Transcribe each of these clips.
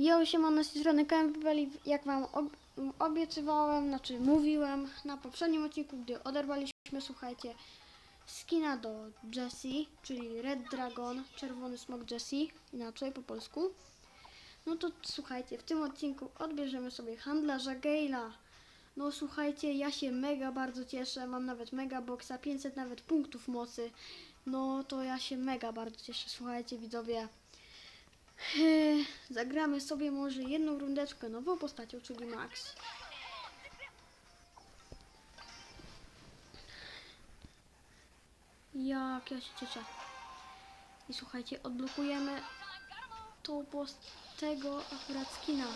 Ja się mam na stronę Campbelli, jak wam ob obiecywałem, znaczy mówiłem na poprzednim odcinku, gdy oderwaliśmy, słuchajcie, skina do Jessie, czyli Red Dragon, czerwony smok Jessie, inaczej po polsku. No to słuchajcie, w tym odcinku odbierzemy sobie handlarza Gale'a. No słuchajcie, ja się mega bardzo cieszę, mam nawet mega boxa, 500 nawet punktów mocy. No to ja się mega bardzo cieszę, słuchajcie widzowie. Zagramy sobie może jedną rundeczkę nową postacią, czyli Max. Jak ja się cieszę. I słuchajcie, odblokujemy tą post tego akurat skina.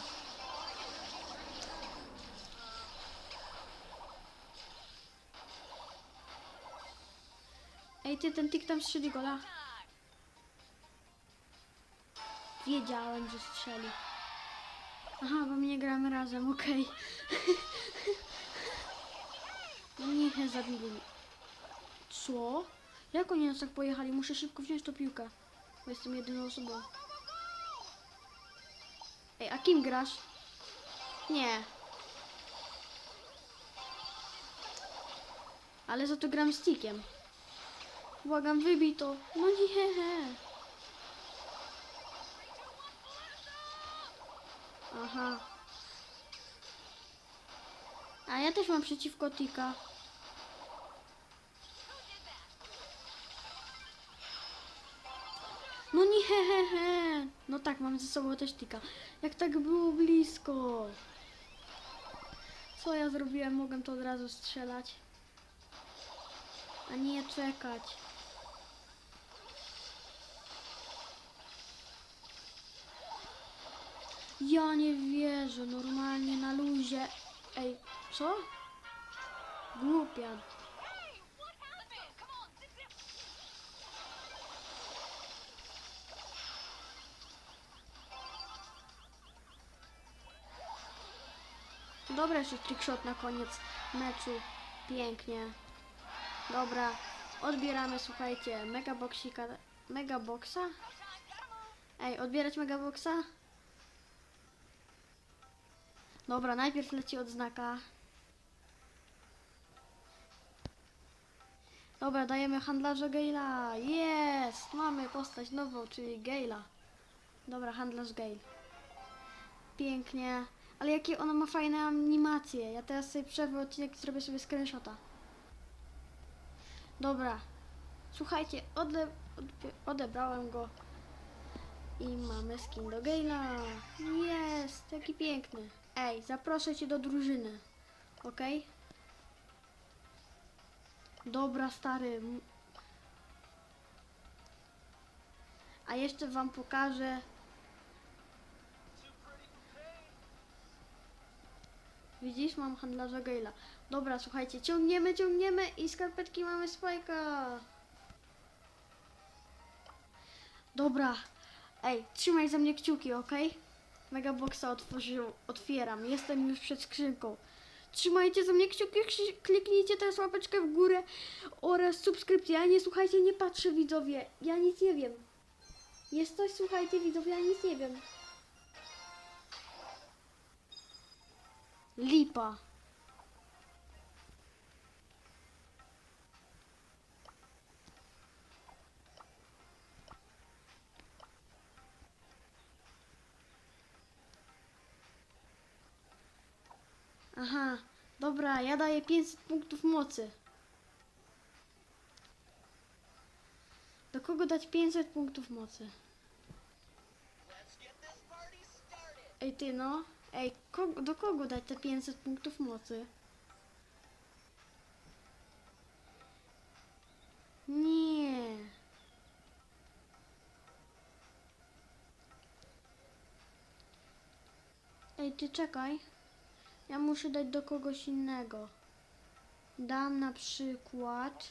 Ej, ty, ten tik tam strzeli gola. Wiedziałem, że strzeli. Aha, bo my nie gramy razem, okej. No nie, zabili. mnie. Co? Jak oni nas tak pojechali? Muszę szybko wziąć tą piłkę. Bo jestem jedyną osobą. Ej, a kim grasz? Nie. Ale za to gram stickiem. Błagam, wybij to. No nie. Aha. A ja też mam przeciwko Tika. No nie, he, he, he. No tak, mam ze sobą też Tika. Jak tak było blisko. Co ja zrobiłem? Mogłem to od razu strzelać. A nie czekać. Ja nie wierzę, normalnie na luzie. Ej, co? Głupia. Dobra, jeszcze trickshot na koniec meczu. Pięknie. Dobra, odbieramy, słuchajcie, megaboxika, megaboxa? Ej, odbierać megaboxa? Dobra, najpierw leci odznaka. Dobra, dajemy handlarza Gale'a. Jest! Mamy postać nową, czyli Gale'a. Dobra, handlarz Gale. Pięknie. Ale jakie ona ma fajne animacje. Ja teraz sobie przerwę odcinek i zrobię sobie screenshota. Dobra. Słuchajcie, ode, odebrałem go. I mamy skin do Gale'a. Jest! Jaki piękny. Ej, zaproszę cię do drużyny. Okej? Dobra, stary. A jeszcze wam pokażę. Widzisz, mam handlarza Gale'a. Dobra, słuchajcie, ciągniemy, ciągniemy i skarpetki mamy spajka. Dobra. Ej, trzymaj za mnie kciuki, okej? Megaboxa otworzył, otwieram. Jestem już przed skrzynką. Trzymajcie za mnie kciuki, kliknijcie teraz łapeczkę w górę oraz subskrypcję. Ja nie słuchajcie, nie patrzę widzowie. Ja nic nie wiem. Jest coś, słuchajcie widzowie, ja nic nie wiem. Lipa. Aha, dobra, ja daję 500 punktów mocy. Do kogo dać 500 punktów mocy? Ej ty no, ej, kogo, do kogo dać te 500 punktów mocy? Nie. Ej, ty czekaj. Ja muszę dać do kogoś innego. Dam na przykład.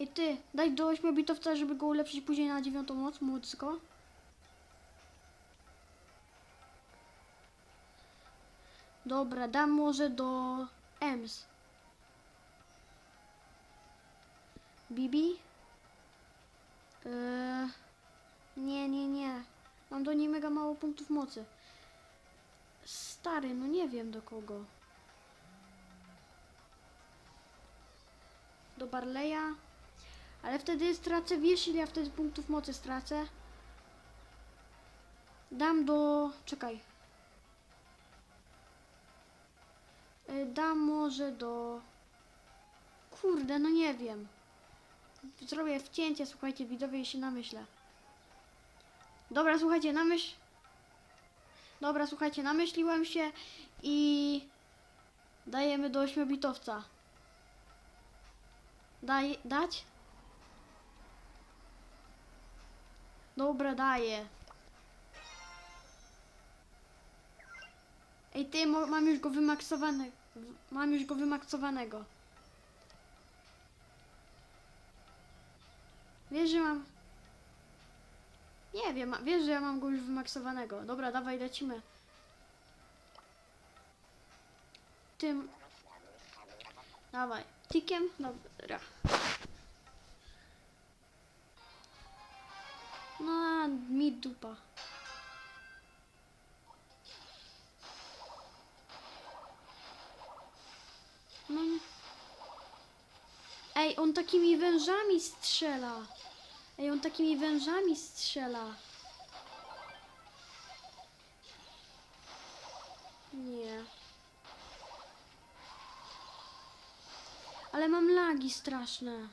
Ej ty, daj do 8-bitowca, żeby go ulepszyć później na dziewiątą moc, młodsko. Dobra, dam może do Ems. Bibi. Eee, Mam do niej mega mało punktów mocy. Stary, no nie wiem do kogo. Do Barleya. Ale wtedy stracę, wiesz ile ja wtedy punktów mocy stracę? Dam do... czekaj. Y, Dam może do... Kurde, no nie wiem. Zrobię wcięcie, słuchajcie, widzowie, i się namyślę. Dobra, słuchajcie, namyśl... Dobra, słuchajcie, namyśliłem się i... Dajemy do ośmiobitowca. Daj, dać? Dobra, daję. Ej, ty, mam już go wymaksowane. w- Mam już go wymaksowanego. Wiesz, że mam... Nie wiem, wiesz, że ja mam go już wymaksowanego. Dobra, dawaj, lecimy. Tym... Dawaj. Tikiem? Dobra. No, mi dupa. No. Ej, on takimi wężami strzela. Ej, on takimi wężami strzela. Nie. Ale mam lagi straszne.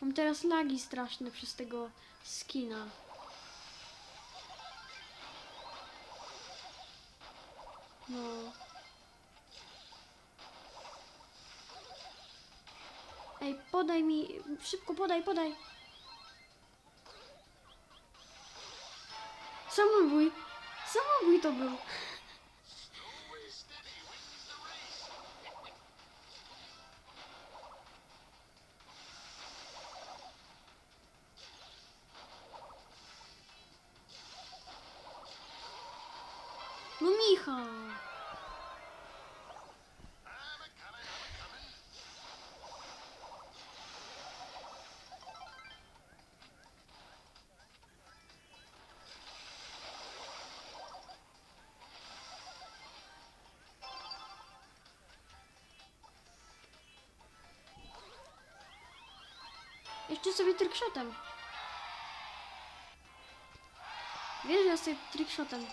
Mam teraz lagi straszne przez tego skina. No. Ej, podaj mi, szybko podaj, podaj. Samobój. Samobój to był. No Michał. Jeszcze sobie trickshotem. Wiesz, ja sobie trickshotem.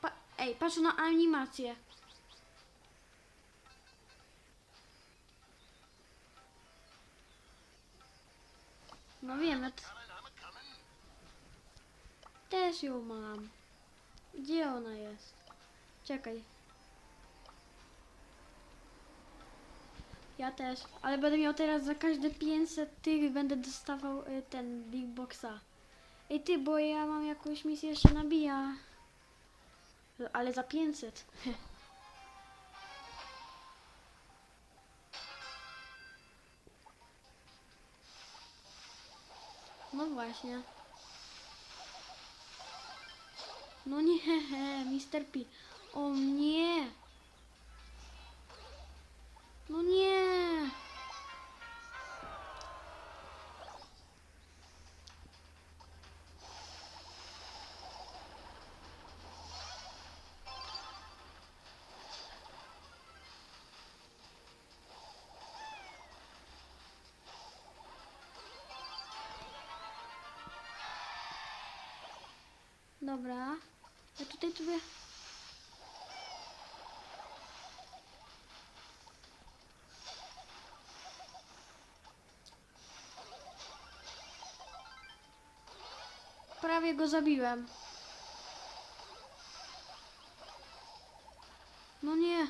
Pa Ej, patrz na animację. No wiem, też ją mam. Gdzie ona jest? Czekaj. Ja też, ale będę miał teraz za każde 500 tych będę dostawał y, ten Big Boxa. Ej ty, bo ja mam jakąś misję jeszcze nabija. Ale za 500. No właśnie. No nie, Mr. P. O nie. No nie. Dobra. Ja tutaj sobie... Prawie go zabiłem. No nie.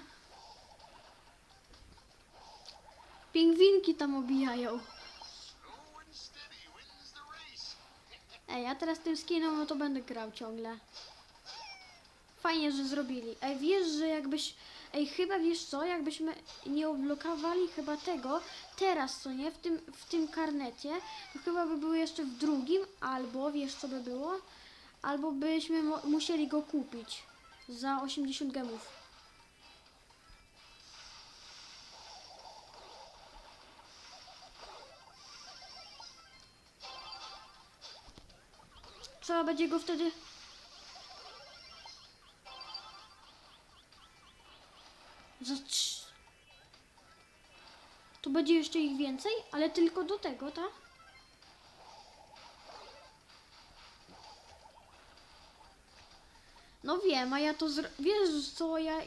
Pingwinki tam obijają. Ej, ja teraz tym skinem, no to będę grał ciągle. Fajnie, że zrobili. Ej, wiesz, że jakbyś... Ej, chyba wiesz co, jakbyśmy nie odblokowali chyba tego, teraz co nie, w tym, w tym karnecie, to chyba by było jeszcze w drugim, albo wiesz co by było? Albo byśmy musieli go kupić za 80 gemów. Trzeba będzie go wtedy... Trz... Tu będzie jeszcze ich więcej, ale tylko do tego, tak? No wiem, a ja to zro... Wiesz co, ja...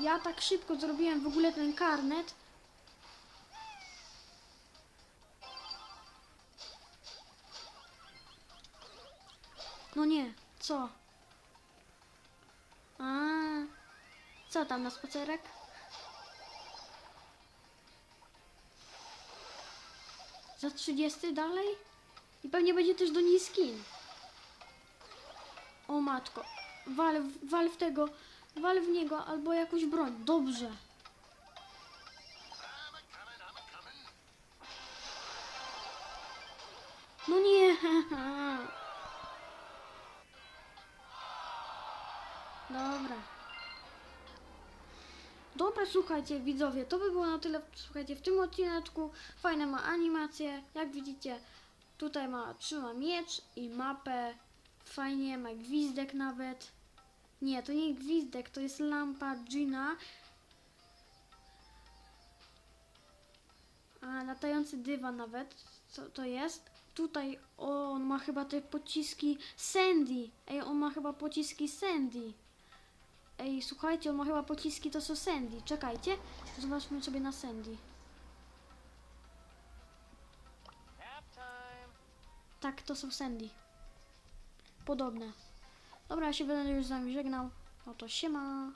Ja tak szybko zrobiłem w ogóle ten karnet. No nie, co? A, co tam na spacerek? Za 30 dalej? I pewnie będzie też do niej skin. O matko. Wal, wal w tego. Wal w niego albo jakąś broń. Dobrze. No nie. Dobra. Dobra, słuchajcie, widzowie, to by było na tyle, słuchajcie, w tym odcineczku. Fajne ma animacje, jak widzicie, tutaj ma, trzyma miecz i mapę. Fajnie, ma gwizdek nawet. Nie, to nie gwizdek, to jest lampa Gina. A, latający dywan nawet, co to jest? Tutaj o, on ma chyba te pociski Sandy. Ej, on ma chyba pociski Sandy. Ej, słuchajcie, on ma chyba pociski, to są Sandy. Czekajcie, zobaczmy sobie na Sandy. Tak, to są Sandy. Podobne. Dobra, ja się będę już z wami żegnał. No to siema.